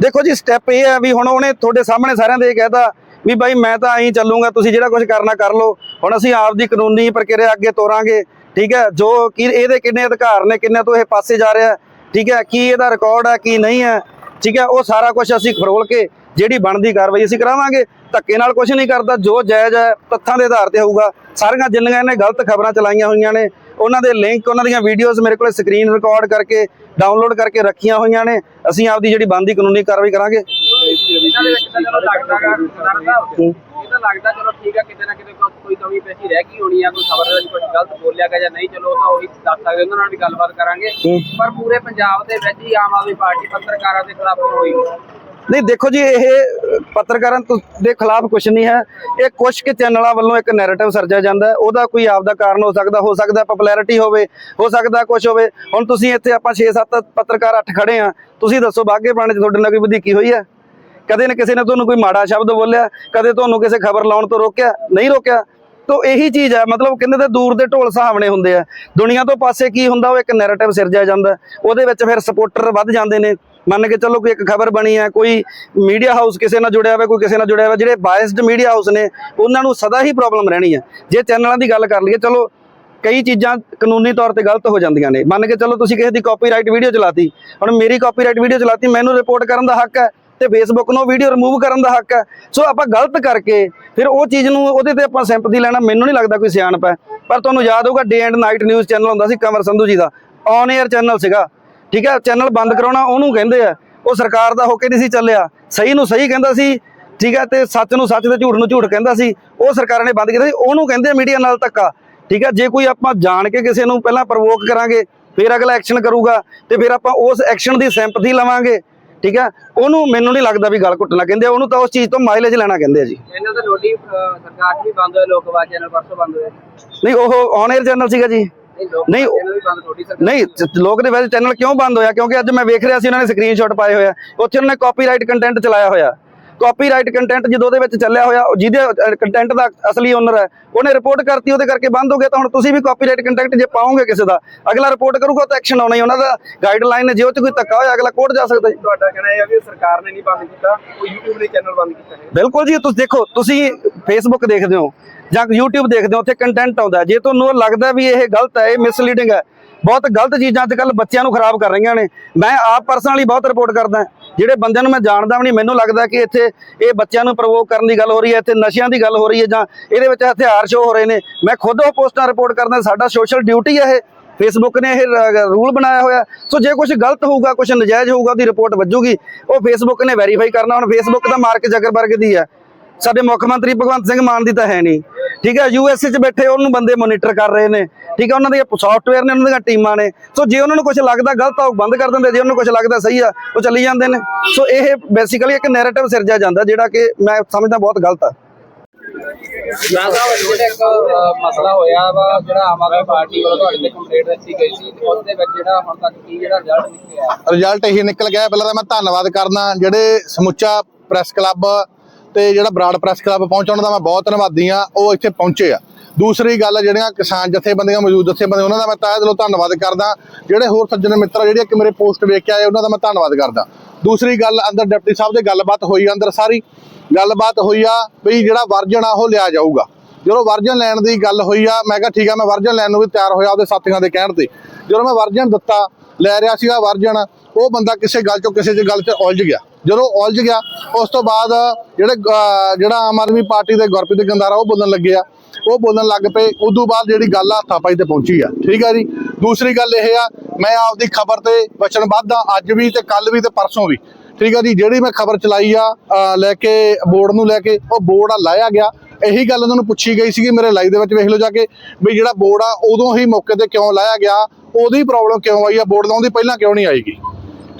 ਦੇਖੋ ਜੀ ਸਟੈਪ ਇਹ ਹੈ ਵੀ ਹੁਣ ਉਹਨੇ ਤੁਹਾਡੇ ਸਾਹਮਣੇ ਸਾਰਿਆਂ ਦੇ ਇਹ ਕਹਿਤਾ ਵੀ ਬਾਈ ਮੈਂ ਤਾਂ ਐਂ ਚੱਲੂਗਾ ਤੁਸੀਂ ਜਿਹੜਾ ਕੁਝ ਕਰਨਾ ਕਰ ਲਓ। ਹੁਣ ਅਸੀਂ ਆਪ ਦੀ ਕਾਨੂੰਨੀ ਪ੍ਰਕਿਰਿਆ ਅੱਗੇ ਤੋਰਾਂਗੇ। ਠੀਕ ਹੈ ਜੋ ਕੀ ਇਹਦੇ ਕਿੰਨੇ ਅਧਿਕਾਰ ਨੇ ਕਿੰਨੇ ਤੋਂ ਇਹ ਪਾਸੇ ਜਾ ਰਿਹਾ ਠੀਕ ਹੈ ਕੀ ਇਹਦਾ ਰਿਕਾਰਡ ਹੈ ਕੀ ਨਹੀਂ ਹੈ ਠੀਕ ਹੈ ਉਹ ਸਾਰਾ ਕੁਝ ਅਸੀਂ ਫਰੋਲ ਕੇ ਜਿਹੜੀ ਬਣਦੀ ਕਾਰਵਾਈ ਅਸੀਂ ਕਰਾਵਾਂਗੇ। ਧੱਕੇ ਨਾਲ ਕੁਝ ਨਹੀਂ ਕਰਦਾ ਜੋ ਜਾਇਜ਼ ਹੈ ਤੱਥਾਂ ਦੇ ਆਧਾਰ ਤੇ ਹੋਊਗਾ। ਸਾਰੀਆਂ ਜਿੰਨੀਆਂ ਇਹਨੇ ਗਲਤ ਖਬਰਾਂ ਚਲਾਈਆਂ ਹੋਈਆਂ ਨੇ ਉਹਨਾਂ ਦੇ ਲਿੰਕ ਉਹਨਾਂ ਦੀਆਂ ਵੀਡੀਓਜ਼ ਮੇਰੇ ਕੋਲ ਸਕਰੀਨ ਰਿਕਾਰਡ ਕਰਕੇ ਡਾਊਨਲੋਡ ਕਰਕੇ ਰੱਖੀਆਂ ਹੋਈਆਂ ਨੇ। ਅਸੀਂ ਆਪਦੀ ਜਿਹੜੀ ਬਣਦੀ ਕਾਨੂੰਨੀ ਕਾਰਵਾਈ ਕਰਾਂਗੇ। ਇਹਨਾਂ ਦੇ ਵਿੱਚ ਤਾਂ ਲੱਗਦਾ ਚਲੋ ਠੀਕ ਆ ਕਿਤੇ ਨਾ ਕਿਤੇ ਕੋਈ- ਕਮੀ ਪੇਸ਼ੀ ਰਹਿ ਗਈ ਹੋਣੀ ਆ ਕੋਈ ਖਬਰ ਦੇ ਵਿੱਚ ਕੁਝ ਗਲਤ ਬੋਲਿਆ ਗਿਆ ਜਾਂ ਨਹੀਂ ਚਲੋ ਉਹ ਤਾਂ ਉਹੀ ਦੱਸ ਸਕਦੇ ਉਹਨਾਂ ਨਾਲ ਵੀ ਗੱਲਬਾਤ ਕਰਾਂਗੇ। ਪਰ ਪੂਰੇ ਪੰਜਾਬ ਦੇ ਵਿੱਚ ਹੀ ਆਮ ਆਦਮੀ ਪਾਰਟੀ ਪੱਤਰਕਾਰਾਂ ਦੇ ਖਿਲਾਫ ਹੋਈ ਨਹੀਂ ਦੇਖੋ ਜੀ ਇਹ ਪੱਤਰਕਾਰਾਂ ਦੇ ਖਿਲਾਫ ਕੁਝ ਨਹੀਂ ਹੈ। ਇਹ ਕੁਝ ਕੁ ਚੈਨਲਾਂ ਵੱਲੋਂ ਇੱਕ ਨੈਰੇਟਿਵ ਸਰਜਿਆ ਜਾਂਦਾ ਹੈ। ਉਹਦਾ ਕੋਈ ਆਪਦਾ ਕਾਰਨ ਹੋ ਸਕਦਾ ਹੋ ਸਕਦਾ ਪਪੂਲੈਰਿਟੀ ਹੋਵੇ ਹੋ ਸਕਦਾ ਕੁਝ ਹੋਵੇ। ਹੁਣ ਤੁਸੀਂ ਇੱਥੇ ਆਪਾਂ 6-7 ਪੱਤਰਕਾਰ ਅੱਠ ਖੜੇ ਆ ਤੁਸੀਂ ਦੱਸੋ ਬਾਗੇ ਪਾਣੇ 'ਚ ਤੁਹਾਡੇ ਨਾਲ ਕੋਈ ਵਧੀਕੀ ਹੋਈ ਹੈ? ਕਦੇ ਨਾ ਕਿਸੇ ਨੇ ਤੁਹਾਨੂੰ ਕੋਈ ਮਾੜਾ ਸ਼ਬਦ ਬੋਲਿਆ, ਕਦੇ ਤੁਹਾਨੂੰ ਕਿਸੇ ਖਬਰ ਲਾਉਣ ਤੋਂ ਰੋਕਿਆ, ਨਹੀਂ ਰੋਕਿਆ। ਤੋ ਇਹੀ ਚੀਜ਼ ਹੈ, ਮਤਲਬ ਕਹਿੰਦੇ ਤੇ ਦੂਰ ਦੇ ਢੋਲ ਸੁਹਾਵਣੇ ਹੁੰਦੇ ਆ। ਦੁਨੀਆ ਤੋਂ ਪਾਸੇ ਕੀ ਹੁੰਦਾ, ਉਹ ਇੱਕ ਨੈਰੇਟਿਵ ਸਿਰਜਿਆ ਜਾਂਦਾ। ਉਹਦੇ ਵਿੱਚ ਫਿਰ ਸਪੋਰਟਰ ਵੱਧ ਜਾਂਦੇ ਨੇ। ਮੰਨ ਕੇ ਚੱਲੋ ਕੋਈ ਇੱਕ ਖਬਰ ਬਣੀ ਹੈ, ਕੋਈ ਮੀਡੀਆ ਹਾਊਸ ਕਿਸੇ ਨਾਲ ਜੁੜਿਆ ਹੋਵੇ, ਕੋਈ ਕਿਸੇ ਨਾਲ ਜੁੜਿਆ ਹੋਵੇ, ਜਿਹੜੇ ਬਾਇਸਡ ਮੀਡੀਆ ਹਾਊਸ ਨੇ, ਉਹਨਾਂ ਨੂੰ ਸਦਾ ਹੀ ਪ੍ਰੋਬਲਮ ਰਹਿਣੀ ਹੈ। ਜੇ ਚੈਨਲਾਂ ਦੀ ਗੱਲ ਕਰ ਲਈਏ, ਚਲੋ ਕਈ ਚੀਜ਼ਾਂ ਕਾਨੂੰਨੀ ਤੌਰ ਤੇ ਗਲਤ ਹੋ ਜਾਂਦੀਆਂ ਨੇ। ਮੰਨ ਕੇ ਚੱਲੋ ਤੁਸੀਂ ਕਿਸੇ ਦੀ ਕਾਪੀਰਾਈਟ ਵੀਡੀਓ ਚਲਾਤੀ। ਹੁਣ ਮੇਰੀ ਕਾਪੀਰਾਈਟ ਵੀਡੀਓ ਚਲਾਤੀ, ਮੈਨੂੰ ਰਿਪੋਰਟ ਕਰਨ ਦਾ ਹੱਕ ਹੈ। ਤੇ ਫੇਸਬੁੱਕ ਨੂੰ ਵੀਡੀਓ ਰਿਮੂਵ ਕਰਨ ਦਾ ਹੱਕ ਹੈ। ਸੋ ਆਪਾਂ ਗਲਤ ਕਰਕੇ ਫਿਰ ਉਹ ਚੀਜ਼ ਨੂੰ ਉਹਦੇ ਤੇ ਆਪਾਂ ਸਿੰਪਥੀ ਲੈਣਾ, ਮੈਨੂੰ ਨਹੀਂ ਲੱਗਦਾ ਕੋਈ ਸਿਆਣਪ ਹੈ। ਪਰ ਤੁਹਾਨੂੰ ਯਾਦ ਹੋਊਗਾ day and night news channel ਹੁੰਦਾ ਸੀ ਕਮਰ ਸੰਧੂ ਜੀ ਦਾ। ਔਨ 에ਅਰ ਚੈਨਲ ਸੀਗਾ। ਠੀਕ ਹੈ ਚੈਨਲ ਬੰਦ ਕਰਾਉਣਾ ਉਹਨੂੰ ਕਹਿੰਦੇ ਆ। ਉਹ ਸਰਕਾਰ ਦਾ ਹੋ ਕੇ ਨਹੀਂ ਸੀ ਚੱਲਿਆ। ਸਹੀ ਨੂੰ ਸਹੀ ਕਹਿੰਦਾ ਸੀ, ਠੀਕ ਹੈ, ਤੇ ਸੱਚ ਨੂੰ ਸੱਚ ਤੇ ਝੂਠ ਨੂੰ ਝੂਠ ਕਹਿੰਦਾ ਸੀ। ਉਹ ਸਰਕਾਰਾਂ ਨੇ ਬੰਦ ਕੀਤਾ ਸੀ। ਉਹਨੂੰ ਕਹਿੰਦੇ ਮੀਡੀਆ ਨਾਲ ਧੱਕਾ। ਠੀਕ ਹੈ, ਜੇ ਕੋਈ ਆਪਾਂ ਜਾਣ ਕੇ ਕਿਸੇ ਨੂੰ ਪਹਿਲਾਂ ਪ੍ਰਵੋਕ ਕਰਾਂਗੇ, ਫਿਰ ਅਗਲਾ ਐਕਸ਼ਨ ਕਰੂਗਾ ਤੇ ਫਿਰ ਆਪਾਂ ਉਸ ਐਕਸ਼ਨ ਦੀ ਸਿੰਪਥੀ ਲਵਾਂਗੇ। ਠੀਕ ਹੈ? ਉਹਨੂੰ ਮੈਨੂੰ ਨਹੀਂ ਲੱਗਦਾ ਵੀ ਗੱਲ ਘੁੱਟਣਾ ਕਹਿੰਦੇ ਉਹਨੂੰ ਤਾਂ ਉਸ ਚੀਜ਼ ਤੋਂ ਮਾਈਲੇਜ ਲੈਣਾ ਕਹਿੰਦੇ ਆ ਜੀ। ਇਹਨਾਂ ਦਾ ਨੋਟੀ ਸਰਕਾਰ 'ਚ ਵੀ ਬੰਦ ਹੋਇਆ ਲੋਕਵਾਦ ਚੈਨਲ ਪਰਸੋਂ ਬੰਦ ਹੋਇਆ। ਨਹੀਂ ਉਹ ਔਨ 에ਅਰ ਚੈਨਲ ਸੀਗਾ ਜੀ। ਨਹੀਂ, ਨਹੀਂ ਲੋਕ ਦੇ ਵੈਸੇ ਚੈਨਲ ਕਿਉਂ ਬੰਦ ਹੋਇਆ? ਕਿਉਂਕਿ ਅੱਜ ਮੈਂ ਵੇਖ ਰਿਹਾ ਸੀ ਉਹਨਾਂ ਨੇ ਸਕਰੀਨਸ਼ਾਟ ਪਾਏ ਹੋਇਆ ਉੱਥੇ ਉਹਨਾਂ ਨੇ ਕਾਪੀਰਾਈਟ ਕੰਟੈਂਟ ਚਲਾਇਆ ਹੋਇਆ। ਕਾਪੀਰਾਈਟ ਕੰਟੈਂਟ ਜਦੋਂ ਉਹਦੇ ਵਿੱਚ ਚੱਲਿਆ ਹੋਇਆ ਜਿਹਦੇ ਕੰਟੈਂਟ ਦਾ ਅਸਲੀ ਓਨਰ ਹੈ ਉਹਨੇ ਰਿਪੋਰਟ ਕਰਤੀ ਉਹਦੇ ਕਰਕੇ ਬੰਦ ਹੋ ਗਿਆ ਤਾਂ ਹੁਣ ਤੁਸੀਂ ਵੀ ਕਾਪੀਰਾਈਟ ਕੰਟੈਂਟ ਜੇ ਪਾਓਗੇ ਕਿਸੇ ਦਾ ਅਗਲਾ ਰਿਪੋਰਟ ਕਰੂਗਾ ਤਾਂ ਐਕਸ਼ਨ ਆਉਣਾ ਹੀ ਉਹਨਾਂ ਦਾ ਗਾਈਡਲਾਈਨ ਹੈ ਜੇ ਉਹ 'ਚ ਕੋਈ ਧੱਕਾ ਹੋਇਆ ਅਗਲਾ ਕੋਰਟ ਜਾ ਸਕਦਾ ਜੀ। ਤੁਹਾਡਾ ਕਹਿਣਾ ਇਹ ਹੈ ਵੀ ਸਰਕਾਰ ਨੇ ਨਹੀਂ ਬੰਦ ਕੀਤਾ ਉਹ YouTube ਨੇ ਚੈਨਲ ਬੰਦ ਕੀਤਾ ਹੈ ਬਿਲਕੁਲ ਜੀ ਤੁਸੀਂ ਦੇਖੋ ਤੁਸੀਂ ਫੇਸਬੁੱਕ ਦੇਖਦੇ ਹੋ ਜਾਂ YouTube ਦੇਖਦੇ ਹੋ ਉੱਥੇ ਕੰਟੈਂਟ ਆਉਂਦਾ ਜੇ ਤੁਹਾਨੂੰ ਲੱਗਦਾ ਵੀ ਇਹ ਗਲਤ ਹੈ ਇਹ ਮਿਸਲੀਡਿੰਗ ਹੈ ਬਹੁਤ ਗਲਤ ਚੀਜ਼ਾਂ ਅੱਜ ਕੱਲ ਬੱਚਿਆਂ ਨੂੰ ਖਰਾਬ ਕਰ ਰਹੀਆਂ ਨੇ। ਮੈਂ ਆਪ ਪਰਸਨਲੀ ਬਹੁਤ ਰਿਪੋਰਟ ਕਰਦਾ। ਜਿਹੜੇ ਬੰਦਿਆਂ ਨੂੰ ਮੈਂ ਜਾਣਦਾ ਵੀ ਨਹੀਂ, ਮੈਨੂੰ ਲੱਗਦਾ ਕਿ ਇੱਥੇ ਇਹ ਬੱਚਿਆਂ ਨੂੰ ਪ੍ਰਵੋਕ ਕਰਨ ਦੀ ਗੱਲ ਹੋ ਰਹੀ ਹੈ, ਇੱਥੇ ਨਸ਼ਿਆਂ ਦੀ ਗੱਲ ਹੋ ਰਹੀ ਹੈ ਜਾਂ ਇਹਦੇ ਵਿੱਚ ਹਥਿਆਰ ਸ਼ੋ ਹੋ ਰਹੇ ਨੇ। ਮੈਂ ਖੁਦ ਉਹ ਪੋਸਟਾਂ ਰਿਪੋਰਟ ਕਰਦਾ, ਸਾਡਾ ਸੋਸ਼ਲ ਡਿਊਟੀ ਹੈ ਇਹ। ਫੇਸਬੁੱਕ ਨੇ ਇਹ ਰੂਲ ਬਣਾਇਆ ਹੋਇਆ। ਸੋ ਜੇ ਕੁਝ ਗਲਤ ਹੋਊਗਾ ਕੁਝ ਨਜਾਇਜ਼ ਹੋਊਗਾ, ਉਹਦੀ ਰਿਪੋਰਟ ਵੱਜੂਗੀ। ਉਹ ਫੇਸਬੁੱਕ ਨੇ ਵੈਰੀਫਾਈ ਕਰਨਾ, ਹੁਣ ਫੇਸਬੁੱਕ ਦਾ ਮਾਰਕ ਜ਼ਕਰਬਰਗ ਦੀ ਹੈ। ਸਾਡੇ ਮੁੱਖ ਮੰਤਰੀ ਭਗਵੰਤ ਸਿੰਘ ਮਾਨ ਦੀ ਤਾਂ ਹੈ ਨਹੀਂ। ਠੀਕ ਹੈ ਯੂਐਸਏ 'ਚ ਬੈਠੇ ਉਹਨੂੰ ਬੰਦੇ ਮੋਨੀਟਰ ਕਰ ਰਹੇ ਨੇ। ਠੀਕ ਹੈ ਉਹਨਾਂ ਦੇ ਸੌਫਟਵੇਅਰ ਨੇ ਉਹਨਾਂ ਦੀਆਂ ਟੀਮਾਂ ਨੇ। ਸੋ ਜੇ ਉਹਨਾਂ ਨੂੰ ਕੁਝ ਲੱਗਦਾ ਗਲਤ ਆ ਉਹ ਬੰਦ ਕਰ ਦਿੰਦੇ। ਜੇ ਉਹਨਾਂ ਨੂੰ ਕੁਝ ਲੱਗਦਾ ਸਹੀ ਆ ਉਹ ਚੱਲੀ ਜਾਂਦੇ ਨੇ। ਸੋ ਇਹ ਬੇਸਿਕਲੀ ਇੱਕ ਨੈਰੇਟਿਵ ਸਿਰਜਿਆ ਜਾਂਦਾ ਜਿਹੜਾ ਕਿ ਮੈਂ ਸਮਝਦਾ ਬਹੁਤ ਗਲਤ ਆ। ਨਾ ਸਾਹਿਬ ਜਿਹੜਾ ਇੱਕ ਅ, ਮਸਲਾ ਹੋਇਆ ਵਾ ਜਿਹੜਾ ਆਮ ਆਦਮੀ ਪਾਰਟੀ ਵੱਲੋਂ ਤੁਹਾਡੇ ਤੇ ਕੰਪਲੇਂਟ ਦਿੱਤੀ ਗਈ ਸੀ ਤੇ ਉਸ ਦੇ ਵਿੱਚ ਜਿਹੜਾ ਹੁਣ ਤੱਕ ਕੀ ਜਿਹੜਾ ਰਿਜ਼ਲਟ ਨਿਕਲਿਆ? ਰਿਜ਼ਲਟ ਇਹੀ ਨਿਕਲ ਗਿਆ। ਪਹਿਲਾਂ ਤਾਂ ਮੈਂ ਧੰਨਵਾਦ ਕਰਦਾ ਜਿਹੜੇ ਸਮੁੱਚਾ ਪ੍ਰੈਸ ਕਲੱਬ ਤੇ ਜਿਹੜਾ ਬਰਾੜ ਪ੍ਰੈਸ ਕਲੱਬ ਪਹੁੰਚਣ ਦਾ ਮੈਂ ਬਹੁਤ ਧੰਨਵਾਦੀ ਆ ਉਹ ਇੱਥੇ ਪਹੁੰਚੇ ਆ। ਦੂਸਰੀ ਗੱਲ ਜਿਹੜੀਆਂ ਕਿਸਾਨ ਜਥੇਬੰਦੀਆਂ ਮੌਜੂਦ ਜਥੇਬੰਦੀਆਂ, ਉਹਨਾਂ ਦਾ ਮੈਂ ਤਹਿ ਦਿਲੋਂ ਧੰਨਵਾਦ ਕਰਦਾ। ਜਿਹੜੇ ਹੋਰ ਸੱਜਣ ਮਿੱਤਰ ਜਿਹੜੇ ਕਿ ਮੇਰੇ ਪੋਸਟ ਵੇਖ ਕੇ ਆਏ, ਉਹਨਾਂ ਦਾ ਮੈਂ ਧੰਨਵਾਦ ਕਰਦਾ। ਦੂਸਰੀ ਗੱਲ, ਅੰਦਰ ਡਿਪਟੀ ਸਾਹਿਬ ਦੇ ਗੱਲਬਾਤ ਹੋਈ ਆ, ਅੰਦਰ ਸਾਰੀ ਗੱਲਬਾਤ ਹੋਈ ਆ ਵੀ ਜਿਹੜਾ ਵਰਜਨ ਆ, ਉਹ ਲਿਆ ਜਾਊਗਾ। ਜਦੋਂ ਵਰਜਨ ਲੈਣ ਦੀ ਗੱਲ ਹੋਈ ਆ, ਮੈਂ ਕਿਹਾ ਠੀਕ ਆ, ਮੈਂ ਵਰਜਨ ਲੈਣ ਨੂੰ ਵੀ ਤਿਆਰ ਹੋਇਆ ਉਹਦੇ ਸਾਥੀਆਂ ਦੇ ਕਹਿਣ ਤੇ। ਜਦੋਂ ਮੈਂ ਵਰਜਨ ਦਿੱਤਾ, ਲੈ ਰਿਹਾ ਸੀਗਾ ਵਰਜਨ, ਉਹ ਬੰਦਾ ਕਿਸੇ ਗੱਲ ਚੋਂ ਕਿਸੇ ਦੀ ਗੱਲ 'ਚ ਉਲਝ ਗਿਆ। ਜਦੋਂ ਉਲਝ ਗਿਆ, ਉਸ ਤੋਂ ਬਾਅਦ ਜਿਹੜੇ ਜਿਹੜਾ ਆਮ ਆਦਮੀ ਪਾਰਟੀ ਦੇ ਗੁਰਪ੍ਰੀਤ ਗੰਦਾਰਾ ਉਹ ਬੋਲਣ ਲੱਗੇ ਆ। ਉਹ ਬੋਲਣ ਲੱਗ ਪਏ। ਉਦੋਂ ਬਾਅਦ ਜਿਹੜੀ ਗੱਲ ਆ, ਹੱਥਾਪਾਈ ਤੇ ਪਹੁੰਚੀ ਆ। ਠੀਕ ਆ ਜੀ? ਦੂਸਰੀ ਗੱਲ ਇਹ ਆ, ਮੈਂ ਆਪਦੀ ਖਬਰ ਤੇ ਵਚਨਬੱਧ ਆ ਅੱਜ ਵੀ ਤੇ ਕੱਲ ਵੀ ਤੇ ਪਰਸੋਂ ਵੀ। ਠੀਕ ਆ ਜੀ? ਜਿਹੜੀ ਮੈਂ ਖਬਰ ਚਲਾਈ ਆ ਲੈ ਕੇ, ਬੋਰਡ ਨੂੰ ਲੈ ਕੇ, ਉਹ ਬੋਰਡ ਆ, ਲਾਇਆ ਗਿਆ। ਇਹੀ ਗੱਲ ਉਹਨਾਂ ਨੂੰ ਪੁੱਛੀ ਗਈ ਸੀਗੀ ਮੇਰੇ ਲਾਈਵ ਦੇ ਵਿੱਚ, ਵੇਖ ਲਓ ਜਾ ਕੇ, ਵੀ ਜਿਹੜਾ ਬੋਰਡ ਆ, ਉਦੋਂ ਹੀ ਮੌਕੇ ਤੇ ਕਿਉਂ ਲਾਇਆ ਗਿਆ? ਉਹਦੀ ਪ੍ਰੋਬਲਮ ਕਿਉਂ ਆਈ ਆ? ਬੋਰਡ ਲਾਉਣ ਦੀ ਪਹਿਲਾਂ ਕਿਉਂ ਨਹੀਂ ਆਏਗੀ?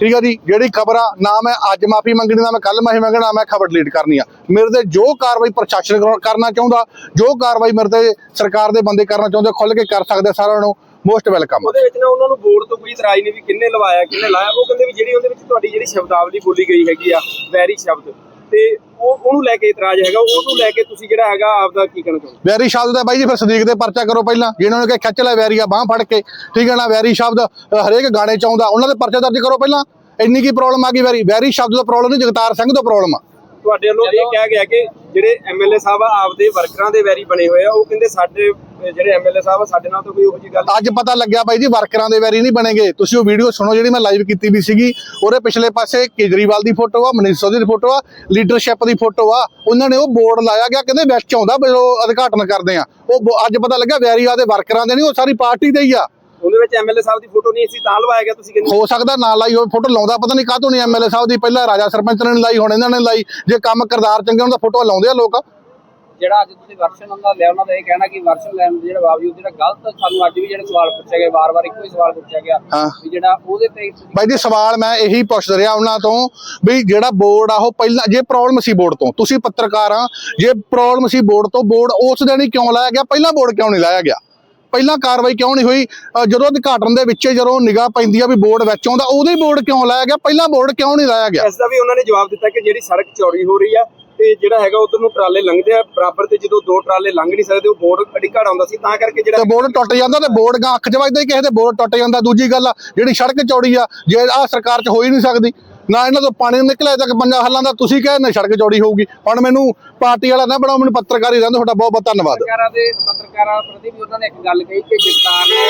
ਠੀਕ ਆ ਜੀ, ਜਿਹੜੀ ਖਬਰ ਆ, ਨਾ ਮੈਂ ਅੱਜ ਮਾਫੀ ਮੰਗਣੀ, ਨਾ ਮੈਂ ਕੱਲ ਮਾਫੀ ਮੰਗਣਾ ਮੈਂ ਖਬਰ ਡਿਲੀਟ ਕਰਨੀ ਆ। ਮੇਰੇ ਤੇ ਜੋ ਕਾਰਵਾਈ ਪ੍ਰਸ਼ਾਸਨ ਕਰਨਾ ਚਾਹੁੰਦਾ, ਜੋ ਕਾਰਵਾਈ ਮੇਰੇ ਤੇ ਸਰਕਾਰ ਦੇ ਬੰਦੇ ਕਰਨਾ ਚਾਹੁੰਦੇ ਖੁੱਲ ਕੇ ਕਰ ਸਕਦੇ ਸਾਰਿਆਂ ਨੂੰ। ਮੋਸਟ ਵੈਲਕਮ ਉਹਦੇ ਵਿੱਚ ਨਾ ਉਹਨਾਂ ਨੂੰ ਬੋਰਡ ਤੋਂ ਕੋਈ ਇਤਰਾਜ਼ ਨਹੀਂ ਵੀ ਕਿੰਨੇ ਲਵਾਇਆ ਕਿੰਨੇ ਲਾਇਆ। ਉਹ ਕਹਿੰਦੇ ਵੀ ਜਿਹੜੀ ਉਹਦੇ ਵਿੱਚ ਤੁਹਾਡੀ ਜਿਹੜੀ ਸ਼ਬਦਾਵਲੀ ਬੋਲੀ ਗਈ ਹੈਗੀ ਆ, ਵੈਰੀ ਸ਼ਬਦ। ਤੇ ਉਹ ਉਹਨੂੰ ਲੈ ਕੇ ਇਤਰਾਜ਼ ਹੈਗਾ ਉਹਨੂੰ ਲੈ ਕੇ ਤੁਸੀਂ ਜਿਹੜਾ ਹੈਗਾ ਆਪਦਾ ਕੀ ਕਹਿਣਾ ਚਾਹੁੰਦੇ ਵੈਰੀ ਸ਼ਬਦ ਦਾ ਬਾਈ ਜੀ ਫਿਰ ਸਦੀਕ ਦੇ ਪਰਚਾ ਕਰੋ ਪਹਿਲਾਂ। ਜਿਹਨਾਂ ਨੇ ਕਿ ਖਿੱਚ ਲੈ ਵੈਰੀ ਆ ਬਾਹ ਫੜ ਕੇ। ਠੀਕ ਹੈ ਨਾ ਵੈਰੀ ਸ਼ਬਦ ਹਰੇਕ ਗਾਣੇ ਚ ਆਉਂਦਾ। ਉਹਨਾਂ ਦੇ ਪਰਚਾ ਦਰਜ ਕਰੋ ਪਹਿਲਾਂ। ਇੰਨੀ ਕੀ ਪ੍ਰੋਬਲਮ ਆ ਗਈ ਵੈਰੀ। ਵੈਰੀ ਸ਼ਬਦ ਦਾ ਪ੍ਰੋਬਲਮ ਨਹੀਂ ਜਗਤਾਰ ਸਿੰਘ ਦਾ ਪ੍ਰੋਬਲਮ ਆ। ਤੁਹਾਡੇ ਵੱਲੋਂ ਇਹ ਕਿਹਾ ਗਿਆ ਕਿ ਜਿਹੜੇ ਐਮਐਲਏ ਸਾਹਿਬ ਆਪਦੇ ਵਰਕਰਾਂ ਦੇ ਵੈਰੀ ਬਣੇ ਹੋਏ ਆ, ਉਹ ਕਹਿੰਦੇ ਸਾਡੇ ਜਿਹੜੇ ਐਮਐਲਏ ਸਾਹਿਬ ਸਾਡੇ ਨਾਲ ਤਾਂ ਕੋਈ ਉਹੋ ਜਿਹੀ ਗੱਲ ਅੱਜ ਪਤਾ ਲੱਗਿਆ ਬਾਈ ਜੀ ਵਰਕਰਾਂ ਦੇ ਵੈਰੀ ਨਹੀਂ ਬਣੇਗੇ। ਤੁਸੀਂ ਉਹ ਵੀਡੀਓ ਸੁਣੋ ਜਿਹੜੀ ਮੈਂ ਲਾਈਵ ਕੀਤੀ ਵੀ ਸੀਗੀ। ਉਹਦੇ ਪਿਛਲੇ ਪਾਸੇ ਕੇਜਰੀਵਾਲ ਦੀ ਫੋਟੋ ਆ, ਮਨੀਸ਼ ਸੋਧੀ ਦੀ ਫੋਟੋ ਆ ਲੀਡਰਸ਼ਿਪ ਦੀ ਫੋਟੋ ਆ। ਉਹਨਾਂ ਨੇ ਉਹ ਬੋਰਡ ਲਾਇਆ ਗਿਆ, ਕਹਿੰਦੇ ਵਿੱਚ ਆਉਂਦਾ ਵੀ ਉਦਘਾਟਨ ਕਰਦੇ ਆ। ਉਹ ਅੱਜ ਪਤਾ ਲੱਗਾ ਵੈਰੀ ਆ ਦੇ ਵਰਕਰਾਂ ਦੇ ਨਹੀਂ, ਉਹ ਸਾਰੀ ਪਾਰਟੀ ਦੇ ਹੀ ਆ। ਉਹਦੇ ਵਿੱਚ ਐਮਐਲਏ ਸਾਹਿਬ ਦੀ ਫੋਟੋ ਨਹੀਂ ਸੀ ਤਾਂ ਲਵਾਇਆ ਗਿਆ ਤੁਸੀਂ ਕਹਿੰਦੇ ਹੋ ਸਕਦਾ ਨਾ ਲਾਈ ਹੋਵੇ ਫੋਟੋ ਲਾਉਂਦਾ ਪਤਾ ਨਹੀਂ ਕਾਹਤੋਂ ਨਹੀਂ ਐਮਐਲਏ ਸਾਹਿਬ ਦੀ ਪਹਿਲਾਂ ਰਾਜਾ ਸਰਪੰਚ ਨੇ ਲਾਈ ਹੁਣ ਇਹਨਾਂ ਨੇ ਲਾਈ ਜੇ ਕੰਮ ਕਰਦਾਰ ਚੰਗੇ ਉਹਨਾਂ ਦਾ ਫੋਟੋ ਲਾਉਂਦੇ ਆ ਲੋਕ ਜਿਹੜਾ ਅੱਜ ਤੁਸੀਂ ਵਰਸ਼ਨ ਉਹਨਾਂ ਦਾ ਲਿਆ ਉਹਨਾਂ ਦਾ ਇਹ ਕਹਿਣਾ ਕਿ ਵਰਸ਼ਨ ਲੈਣ ਦੇ ਜਿਹੜਾ ਬਾਵਜੂਦ ਜਿਹੜਾ ਗਲਤ ਸਾਨੂੰ ਅੱਜ ਵੀ ਜਿਹੜੇ ਸਵਾਲ ਪੁੱਛੇ ਗਏ ਵਾਰ-ਵਾਰ ਇੱਕੋ ਹੀ ਸਵਾਲ ਪੁੱਛਿਆ ਗਿਆ। ਵੀ ਜਿਹੜਾ ਉਹਦੇ ਤੇ ਤੁਸੀਂ ਬਾਈ ਜੀ ਸਵਾਲ ਮੈਂ ਇਹੀ ਪੁੱਛ ਰਿਹਾ ਉਹਨਾਂ ਤੋਂ ਵੀ ਜਿਹੜਾ ਬੋਰਡ ਆ ਉਹ ਪਹਿਲਾਂ ਜੇ ਪ੍ਰੋਬਲਮ ਸੀ ਬੋਰਡ ਤੋਂ ਤੁਸੀਂ ਪੱਤਰਕਾਰ ਆ ਜੇ ਪ੍ਰੋਬਲਮ ਸੀ ਬੋਰਡ ਤੋਂ ਬੋਰਡ ਉਸ ਦਿਨ ਹੀ ਕਿਉਂ ਲਾਇਆ ਗਿਆ ਪਹਿਲਾਂ ਬੋਰਡ ਕਿਉਂ ਨਹੀਂ ਲਾਇਆ ਗਿਆ ਪਹਿਲਾਂ ਕਾਰਵਾਈ ਕਿਉਂ ਨਹੀਂ ਹੋਈ? ਜਦੋਂ ਉਦਘਾਟਨ ਦੇ ਵਿੱਚ ਜਦੋਂ ਨਿਗਾਹ ਪੈਂਦੀ ਆ ਵੀ ਬੋਰਡ ਵਿੱਚ ਆਉਂਦਾ ਉਹਦੇ ਬੋਰਡ ਕਿਉਂ ਲਾਇਆ ਗਿਆ? ਪਹਿਲਾਂ ਬੋਰਡ ਕਿਉਂ ਨਹੀਂ ਲਾਇਆ ਗਿਆ? ਇਸ ਦਾ ਵੀ ਉਹਨਾਂ ਨੇ ਜਵਾਬ ਦਿੱਤਾ ਕਿ ਜਿਹੜੀ ਸੜਕ ਚੌੜੀ ਹੋ ਰਹੀ ਆ ਤੇ ਜਿਹੜਾ ਹੈਗਾ ਉਧਰ ਨੂੰ ਟਰਾਲੇ ਲੰਘਦੇ ਆ ਬਰਾਬਰ ਤੇ ਜਦੋਂ ਦੋ ਟਰਾਲੇ ਲੰਘ ਨਹੀਂ ਸਕਦੇ ਉਹ ਬੋਰਡ ਅੜਿਕੜ ਆਉਂਦਾ ਸੀ ਤਾਂ ਕਰਕੇ ਜਿਹੜਾ ਤੇ ਬੋਰਡ ਟੁੱਟ ਜਾਂਦਾ ਤੇ ਬੋਰਡ ਗਾਂ ਅੱਖ 'ਚ ਵੱਜਦਾ ਹੀ ਕਿਸੇ ਦੇ ਬੋਰਡ ਟੁੱਟ ਜਾਂਦਾ ਦੂਜੀ ਗੱਲ ਆ ਜਿਹੜੀ ਸੜਕ ਚੌੜੀ ਆ ਜੇ ਆ ਸਰਕਾਰ 'ਚ ਹੋ ਹੀ ਨਹੀਂ ਸਕਦੀ। ਨਾ ਇਹਨਾਂ ਤੋਂ ਪਾਣੀ ਨਿਕਲਿਆ ਤੱਕ ਪੰਜਾਂ ਹੱਲਾਂ ਦਾ ਤੁਸੀਂ ਕਹੇ ਨਾ ਸੜਕ ਚੌੜੀ ਹੋਊਗੀ। ਹੁਣ ਮੈਨੂੰ ਪਾਰਟੀ ਵਾਲਾ ਨਾ ਬਣਾਓ ਮੈਨੂੰ ਪੱਤਰਕਾਰ ਹੀ ਰਹਿੰਦੇ ਤੁਹਾਡਾ ਬਹੁਤ ਬਹੁਤ ਧੰਨਵਾਦ। ਪੱਤਰਕਾਰਾਂ ਦੇ ਪੱਤਰਕਾਰਾਂ ਪ੍ਰਤੀ ਵੀ ਉਹਨਾਂ ਨੇ ਇੱਕ ਗੱਲ ਕਹੀ ਕਿ ਜਗਤਾਰ ਨੇ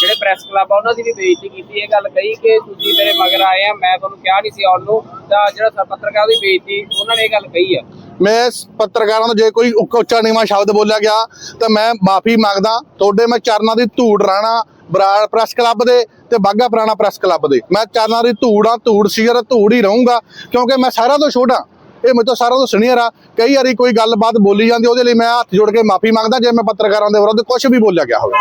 ਜਿਹੜੇ ਪ੍ਰੈਸ ਕਲੱਬ ਆ ਉਹਨਾਂ ਦੀ ਵੀ ਬੇਇੱਜ਼ਤੀ ਕੀਤੀ। ਇਹ ਗੱਲ ਕਹੀ ਕਿ ਤੁਸੀਂ ਮੇਰੇ ਮਗਰ ਆਏ ਆ ਮੈਂ ਤੁਹਾਨੂੰ ਕਿਹਾ ਨਹੀਂ ਸੀ ਆਉਣ ਨੂੰ। ਤਾਂ ਜਿਹੜਾ ਸ- ਪੱਤਰਕਾਰ ਦੀ ਬੇਇੱਜ਼ਤੀ ਉਹਨਾਂ ਨੇ ਇਹ ਗੱਲ ਕਹੀ ਆ। ਮੈਂ ਪੱਤਰਕਾਰਾਂ ਨੂੰ ਜੇ ਕੋਈ ਉੱਚਾ ਨੀਵਾਂ ਸ਼ਬਦ ਬੋਲਿਆ ਗਿਆ ਤਾਂ ਮੈਂ ਮਾਫੀ ਮੰਗਦਾ। ਤੁਹਾਡੇ ਮੈਂ ਚਰਨਾਂ ਦੀ ਧੂੜ ਰਾਣਾ ਬਰਾੜ ਪ੍ਰੈਸ ਕਲੱਬ ਦੇ ਤੇ ਬਾਗਾ ਪੁਰਾਣਾ ਪ੍ਰੈਸ ਕਲੱਬ ਦੇ। ਮੈਂ ਚਰਨਾਂ ਦੀ ਧੂੜ ਆ, ਧੂੜ ਸੀਅਰ ਧੂੜ ਹੀ ਰਹੂੰਗਾ, ਕਿਉਂਕਿ ਮੈਂ ਸਾਰਿਆਂ ਤੋਂ ਛੋਟਾ। ਇਹ ਮੇਰੇ ਤੋਂ ਸਾਰਿਆਂ ਤੋਂ ਸੀਨੀਅਰ ਆ। ਕਈ ਵਾਰੀ ਕੋਈ ਗੱਲਬਾਤ ਬੋਲੀ ਜਾਂਦੀ, ਉਹਦੇ ਲਈ ਮੈਂ ਹੱਥ ਜੋੜ ਕੇ ਮਾਫੀ ਮੰਗਦਾ, ਜੇ ਮੈਂ ਪੱਤਰਕਾਰਾਂ ਦੇ ਵਿਰੁੱਧ ਕੁਝ ਵੀ ਬੋਲਿਆ ਗਿਆ ਹੋਵੇ।